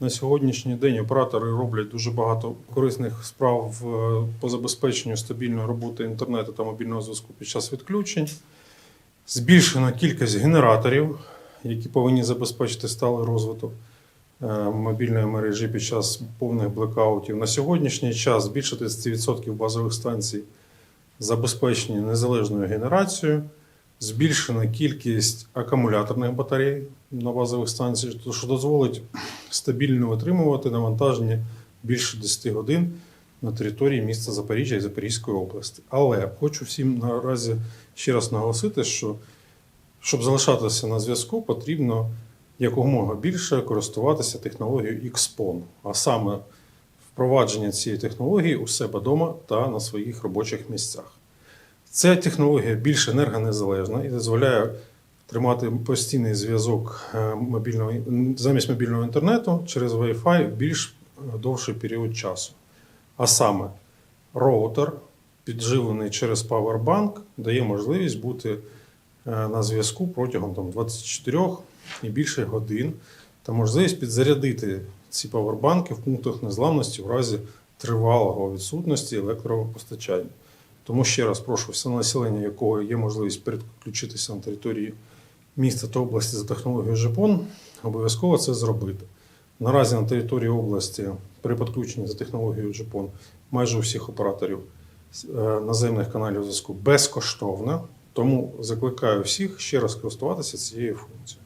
На сьогоднішній день оператори роблять дуже багато корисних справ по забезпеченню стабільної роботи інтернету та мобільного зв'язку під час відключень. Збільшена кількість генераторів, які повинні забезпечити сталий розвиток е, мобільної мережі під час повних блекаутів. На сьогоднішній час більше 30% базових станцій забезпечені незалежною генерацією. Збільшена кількість акумуляторних батарей на базових станціях, що дозволить стабільно витримувати навантаження більше 10 годин на території міста Запоріжжя і Запорізької області. Але хочу всім наразі ще раз наголосити, що щоб залишатися на зв'язку, потрібно якомога більше користуватися технологією XPON, а саме впровадження цієї технології у себе вдома та на своїх робочих місцях. Ця технологія більш енергонезалежна і дозволяє тримати постійний зв'язок е, мобільного замість мобільного інтернету через Wi-Fi більш е, довший період часу. А саме роутер, підживлений через Powerbank, дає можливість бути е, на зв'язку протягом там, 24 і більше годин та можливість підзарядити ці павербанки в пунктах незламності в разі тривалого відсутності електропостачання. Тому ще раз прошу все населення, якого є можливість переключитися на території міста та області за технологією ЖЕПОН, обов'язково це зробити. Наразі на території області при підключенні за технологією JPON майже у всіх операторів е, наземних каналів зв'язку безкоштовно. Тому закликаю всіх ще раз користуватися цією функцією.